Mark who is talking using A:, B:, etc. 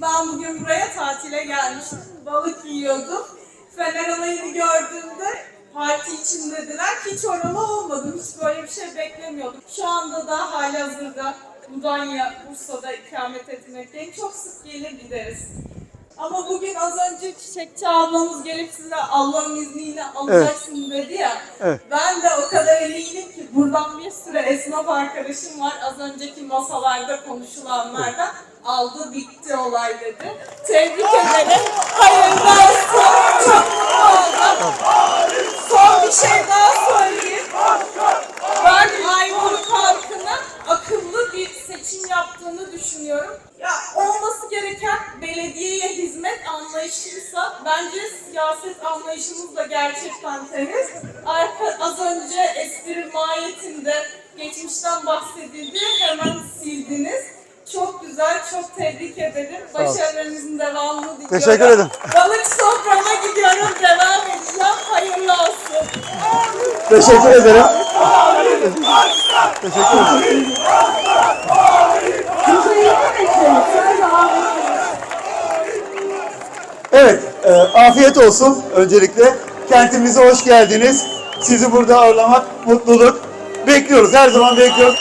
A: Ben bugün buraya tatile gelmiştim. Balık yiyordum. Fener alayını gördüğümde parti için dediler. Hiç oralı olmadım. Hiç böyle bir şey beklemiyordum. Şu anda da halihazırda Mudanya, Bursa'da ikamet etmekteyim. Çok sık gelir gideriz. Ama bugün az önce çiçekçi ablamız gelip size Allah'ın izniyle alacaksın dedi ya.
B: Evet.
A: Ben de o kadar eminim ki buradan bir sürü esnaf arkadaşım var. Az önceki masalarda konuşulanlardan aldı bitti olay dedi. Tebrik ederim. Hayırlı olsun. Çok mutlu oldum. Son bir şey daha söyleyeyim. Ben Ayvalık halkının akıllı bir seçim yaptığını düşünüyorum. Ya olması gereken belediyeye hizmet anlayışıysa bence siyaset anlayışımız da gerçekten temiz. Arka, az önce espri mahiyetinde geçmişten bahsedildi. Hemen sildiniz. Çok güzel, çok tebrik ederim. Başarılarınızın devamını diliyorum.
B: Teşekkür ederim.
A: Balık soframa gidiyorum, devam edeceğim. Hayırlı olsun.
B: Teşekkür ederim. Teşekkür ederim. Evet, e, afiyet olsun öncelikle. Kentimize hoş geldiniz. Sizi burada ağırlamak mutluluk. Bekliyoruz. Her zaman bekliyoruz.